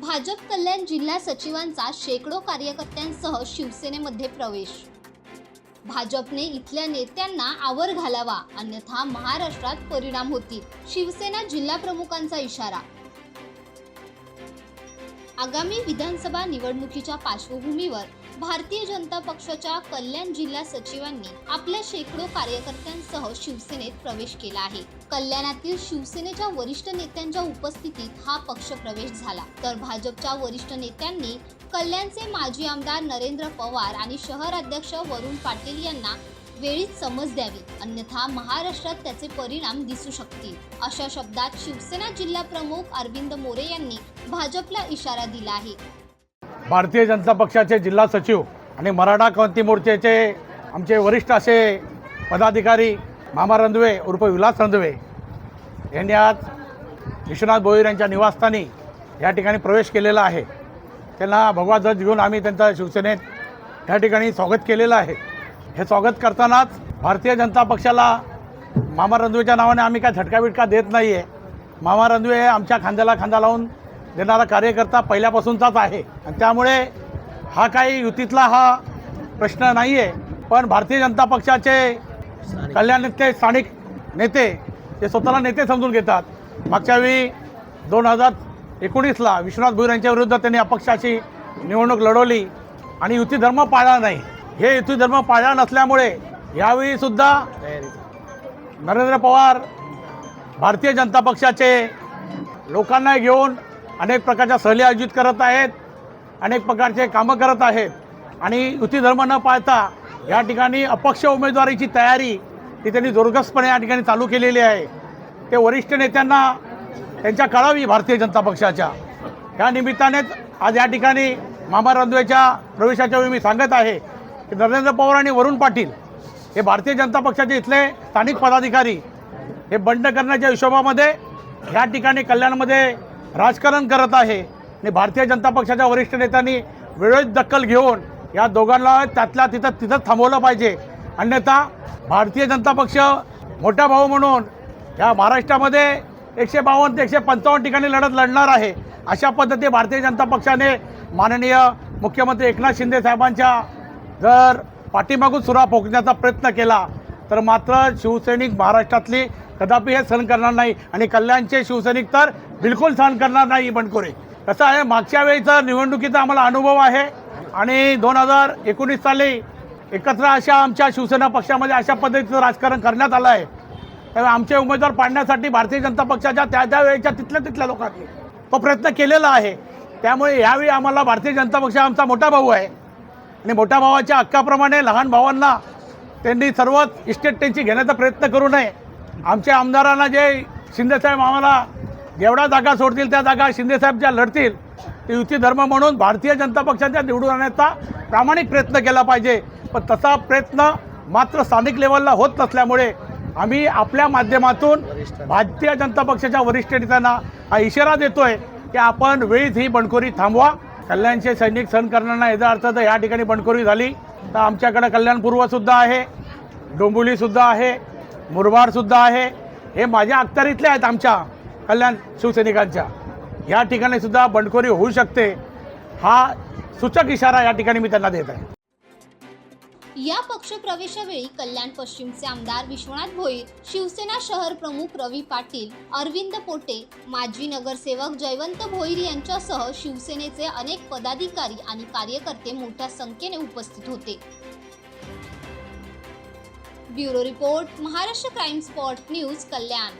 भाजप कल्याण जिल्हा सचिवांचा शेकडो कार्यकर्त्यांसह शिवसेनेमध्ये प्रवेश. भाजपने इथल्या नेत्यांना आवर घालावा अन्यथा महाराष्ट्रात परिणाम होतील शिवसेना जिल्हा प्रमुखांचा इशारा. आगामी विधानसभा निवडणुकीच्या पार्श्वभूमीवर भारतीय जनता पक्षाच्या कल्याण जिल्हा सचिवांनी आपल्या शेकडो कार्यकर्त्यांसह शिवसेनेत प्रवेश केला आहे. कल्याणातील शिवसेनेच्या वरिष्ठ नेत्यांच्या उपस्थितीत हा पक्ष प्रवेश झाला. तर भाजपच्या वरिष्ठ नेत्यांनी कल्याणचे माजी आमदार नरेंद्र पवार आणि शहर अध्यक्ष वरुण पाटील यांना वेळीच समज द्यावी. अन्यथा महाराष्ट्रात त्याचे परिणाम दिसू शकतील. अशा शब्दात शिवसेना जिल्हा प्रमुख अरविंद मोरे यांनी भाजपला इशारा दिला आहे. भारतीय जनता पक्षाचे जिल्हा सचिव आणि मराठा क्रांती मोर्चाचे आमचे वरिष्ठ असे पदाधिकारी मामा रंधवे उर्फ विलास रंधवे यांनी आज विश्वनाथ भोईर यांच्या निवासस्थानी या ठिकाणी प्रवेश केलेला आहे. त्यांना भगवा ध्वज घेऊन आम्ही त्यांचा शिवसेनेत या ठिकाणी स्वागत केलेलं आहे. हे स्वागत करतानाच भारतीय जनता पक्षाला मामा रंधवेच्या नावाने आम्ही काय झटका बिटका देत नाही आहे मामा रंधवे आमच्या खांद्याला खांदा लावून देणारा कार्यकर्ता पहिल्यापासूनचाच आहे. आणि त्यामुळे हा काही युतीतला हा प्रश्न नाही आहे पण भारतीय जनता पक्षाचे कल्याणातले स्थानिक नेते ते स्वतःला नेते समजून घेतात. मागच्या वेळी दोन हजार एकोणीसला विश्वनाथ भुईर यांच्या विरुद्ध त्यांनी अपक्षाची निवडणूक लढवली. आणि युती धर्म पाळला नाही. हे युती धर्म पाळला नसल्यामुळे यावेळीसुद्धा नरेंद्र पवार भारतीय जनता पक्षाचे लोकांना घेऊन अनेक प्रकारच्या सहली आयोजित करत आहेत अनेक प्रकारचे कामं करत आहेत. आणि युती धर्म न पाळता या ठिकाणी अपक्ष उमेदवारीची तयारी ती त्यांनी जोरगसपणे या ठिकाणी चालू केलेली आहे. ते वरिष्ठ नेत्यांना त्यांच्या कळावी भारतीय जनता पक्षाच्या. या निमित्तानेच आज या ठिकाणी मामा रंधवेच्या प्रवेशाच्या वेळी मी सांगत आहे की नरेंद्र पवार आणि वरुण पाटील हे भारतीय जनता पक्षाचे इथले स्थानिक पदाधिकारी हे बंड करण्याच्या हिशोबामध्ये या ठिकाणी कल्याणमध्ये राजकारण करत आहे. आणि भारतीय जनता पक्षाच्या वरिष्ठ नेत्यांनी वेळोवेळी दखल घेऊन या दोघांना त्यातल्या तिथं तिथंच थांबवलं पाहिजे. अन्यथा भारतीय जनता पक्ष मोठा भाऊ म्हणून या महाराष्ट्रामध्ये एकशे बावन्न ते एकशे पंचावन्न ठिकाणी लढत लढणार आहे. अशा पद्धती भारतीय जनता पक्षाने माननीय मुख्यमंत्री एकनाथ शिंदे साहेबांच्या जर पाठीमागून सुरा फोकण्याचा प्रयत्न केला तर मात्र शिवसैनिक महाराष्ट्रातली कदापि हे सहन करणार नाही. आणि कल्याणचे शिवसैनिक तर बिलकुल सहन करणार नाही बंडखोरे कसं आहे मागच्या वेळीचा निवडणुकीचा आम्हाला अनुभव आहे. आणि दोन हजार एकोणीस साली एकत्र अशा आमच्या शिवसेना पक्षामध्ये अशा पद्धतीचं राजकारण करण्यात आलं आहे. त्यामुळे आमचे उमेदवार पाडण्यासाठी भारतीय जनता पक्षाच्या त्या त्या वेळेच्या तिथल्या तिथल्या लोकांनी तो प्रयत्न केलेला आहे. त्यामुळे यावेळी आम्हाला भारतीय जनता पक्ष आमचा मोठा भाऊ आहे. आणि मोठ्या भावाच्या हक्काप्रमाणे लहान भावांना त्यांनी सर्वच इस्टेट त्यांची घेण्याचा प्रयत्न करू नये. आमच्या आमदारांना जे शिंदेसाहेब आम्हाला जेवढ्या जागा सोडतील त्या जागा शिंदेसाहेब ज्या लढतील ते युती धर्म म्हणून भारतीय जनता पक्षाच्या निवडून आणण्याचा प्रामाणिक प्रयत्न केला पाहिजे. पण तसा प्रयत्न मात्र स्थानिक लेवलला होत नसल्यामुळे आम्ही आपल्या माध्यमातून भारतीय जनता पक्षाच्या वरिष्ठ नेत्यांना हा इशारा देतोय की आपण वेळीच ही बंडखोरी थांबवा. कल्याणचे सैनिक सहन करणार याचा अर्थ तर या ठिकाणी बंडखोरी झाली. तर आमच्याकडं कल्याणपूर्वसुद्धा आहे डोंबिवलीसुद्धा आहे मुरबाडसुद्धा आहे. हे माझ्या अखत्यारीतले आहेत आमच्या कल्याण शिवसैनिकांच्या. या ठिकाणीसुद्धा बंडखोरी होऊ शकते. हा सूचक इशारा या ठिकाणी मी त्यांना देत आहे. या पक्ष प्रवेशावेळी कल्याण पश्चिमचे आमदार विश्वनाथ भोईर शिवसेना शहर प्रमुख रवी पाटील अरविंद पोटे माजी नगरसेवक जयवंत भोईर यांच्यासह शिवसेनेचे अनेक पदाधिकारी आणि कार्यकर्ते मोठ्या संख्येने उपस्थित होते. Bureau report Maharashtra crime spot news Kalyan.